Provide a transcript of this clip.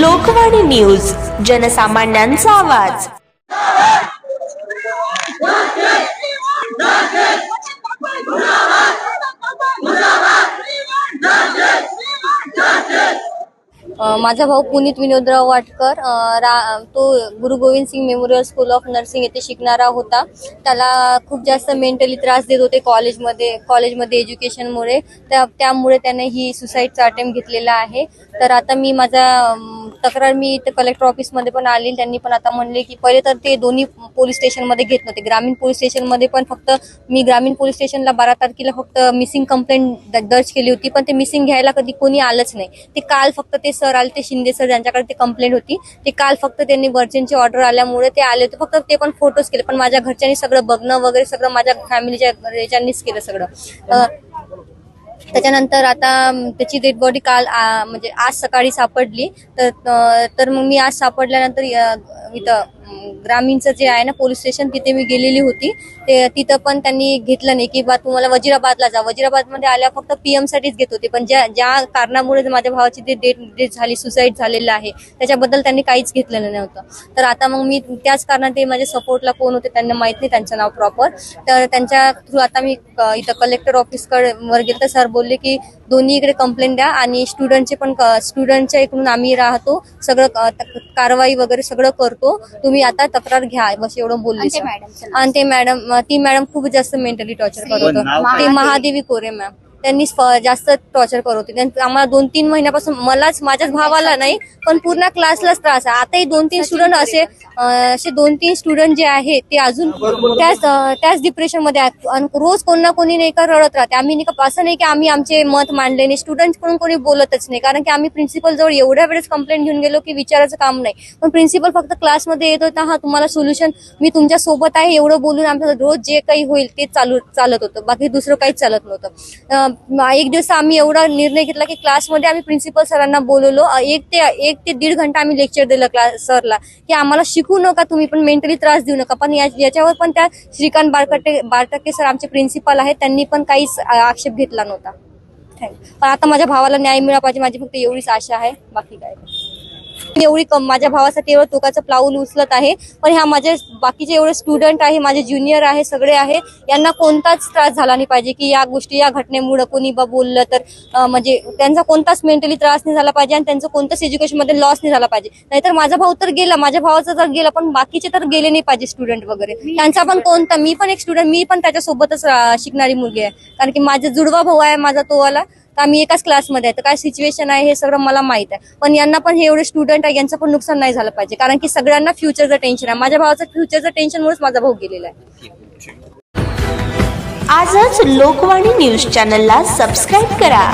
Lokvani news जनसामान्यांचा आवाज. माझा भाऊ पुनीत विनोदराव वाटकर रा- तो Guru Gobind Singh memorial school of nursing येथे शिकणारा होता. त्याला खूप जास्त मेंटली त्रास देत होते कॉलेजमध्ये कॉलेजमध्ये एज्युकेशनमुळे. त्यामुळे त्याने ही सुसाईडचा अटेम्प्ट घेतलेला आहे. तर आता मी माझा तक्रार मी इथे कलेक्टर ऑफिसमध्ये पण आली. त्यांनी पण आता म्हणले की पहिले तर ते दोन्ही पोलीस स्टेशनमध्ये घेत नव्हते. ग्रामीण पोलीस स्टेशनमध्ये पण फक्त मी ग्रामीण पोलीस स्टेशनला बारा तारखेला फक्त मिसिंग कंप्लेंट दर्ज केली होती. पण ते मिसिंग घ्यायला कधी कोणी आलंच नाही. ते काल फक्त ते सर आले ते शिंदे सर ज्यांच्याकडे ते कंप्लेंट होती ते काल फक्त त्यांनी वर्जनची ऑर्डर आल्यामुळे ते आले होते. फक्त ते पण फोटोज केले. पण माझ्या घरच्यांनी सगळं बघणं वगैरे सगळं माझ्या फॅमिलीच्या याच्यानीच केलं सगळं. त्याच्यानंतर आता त्याची डेड बॉडी काल म्हणजे आज सकाळी सापडली. तर तर मग मी आज सापडल्यानंतर इथं ग्रामीणचं जे आहे ना पोलीस स्टेशन तिथे मी गेलेली होती. ते तिथं पण त्यांनी घेतलं नाही की बा तुम्हाला वजिराबादला जा. वजिराबादमध्ये आल्या फक्त पीएम साठीच घेत होते. पण ज्या ज्या कारणामुळे माझ्या भावाची ते डेट डेट झाली सुसाईड झालेलं आहे. त्याच्याबद्दल त्यांनी काहीच घेतलेलं नव्हतं. तर आता मग मी त्याच कारणात ते माझ्या सपोर्टला कोण होते त्यांना माहीत नाही त्यांचं नाव प्रॉपर तर त्यांच्या थ्रू आता मी इथं कलेक्टर ऑफिसकडे वर गेलं तर सर बोलले की दोन्ही इकडे कंप्लेंट द्या आणि स्टुडंटचे पण स्टुडंटच्या इकडून आम्ही राहतो. सगळं कारवाई वगैरे सगळं करतो. तुम्ही आता तक्रार घ्या बस एवढं बोलले आणि ते. मॅडम आणि ते मॅडम ती मॅडम खूप जास्त मेंटली टॉर्चर करत होतं? ते महादेवी कोरे मॅम त्यांनी जास्त टॉर्चर करत होते. आम्हाला दोन तीन महिन्यापासून मलाच माझ्याच भावाला नाही पण पूर्ण क्लासलाच त्रास आहे. आताही दोन तीन स्टुडंट असे असे दोन तीन स्टुडंट जे आहेत ते अजून त्याच त्याच डिप्रेशनमध्ये आहेत. रोज कोण ना कोणी नाही का रडत राहते. आम्ही नाही का असं नाही की आम्ही आमचे मत मांडले नाही. स्टुडंटकडून कोणी बोलतच नाही. कारण की आम्ही प्रिन्सिपल जवळ एवढ्या वेळेस कंप्लेंट घेऊन गेलो की विचारायचं काम नाही. पण प्रिन्सिपल फक्त क्लासमध्ये येत होता हा तुम्हाला सोल्युशन मी तुमच्यासोबत आहे एवढं बोलून आमचं रोज जे काही होईल ते चालू चालत होतं. बाकी दुसरं काहीच चालत नव्हतं. एक दिवस आम्ही एवढा निर्णय घेतला की क्लासमध्ये आम्ही प्रिन्सिपल सरांना बोलवलो. एक ते एक ते दीड घंटा आम्ही लेक्चर दिलं क्लास सरला की आम्हाला शिकू नका तुम्ही पण मेंटली त्रास देऊ नका. पण या- याच्यावर पण त्या श्रीकांत बारकटे बारटके सर आमचे प्रिन्सिपल आहेत त्यांनी पण काहीच आक्षेप घेतला नव्हता. थँक्यू पण आता माझ्या भावाला न्याय मिळाला पाहिजे माझी फक्त एवढीच आशा आहे. बाकी काय. एवढी कम माझ्या भावासाठी एवढं टोकाचं प्लाऊल उचलत आहे. पण ह्या माझे बाकीचे एवढे स्टुडंट आहे माझे ज्युनियर आहे सगळे आहे यांना कोणताच त्रास झाला नाही पाहिजे की या गोष्टी या घटनेमुळे कोणी बा बोललं तर म्हणजे त्यांचा कोणताच मेंटली त्रास नाही झाला पाहिजे आणि त्यांचं कोणतंच एज्युकेशनमध्ये लॉस नाही झाला पाहिजे. नाहीतर माझा भाऊ तर गेला माझ्या भावाचा तर गेला पण बाकीचे तर गेले नाही पाहिजे स्टुडंट वगैरे. त्यांचा पण कोणता मी पण एक स्टुडंट मी पण त्याच्यासोबतच शिकणारी मुलगी आहे. कारण की माझा जुडवा भाऊ आहे माझा तो का आम्ही एकाच क्लासमध्ये आहे तर काय सिच्युएशन आहे हे सगळं मला माहीत आहे. पण यांना पण हे एवढे स्टुडंट आहे यांचं पण नुकसान नाही झालं पाहिजे. कारण की सगळ्यांना फ्युचरचं टेन्शन आहे. माझ्या भावाचं फ्युचरचं टेन्शनमुळेच माझा भाऊ गेलेला आहे. आजच लोकवाणी न्यूज चॅनलला सबस्क्राईब करा.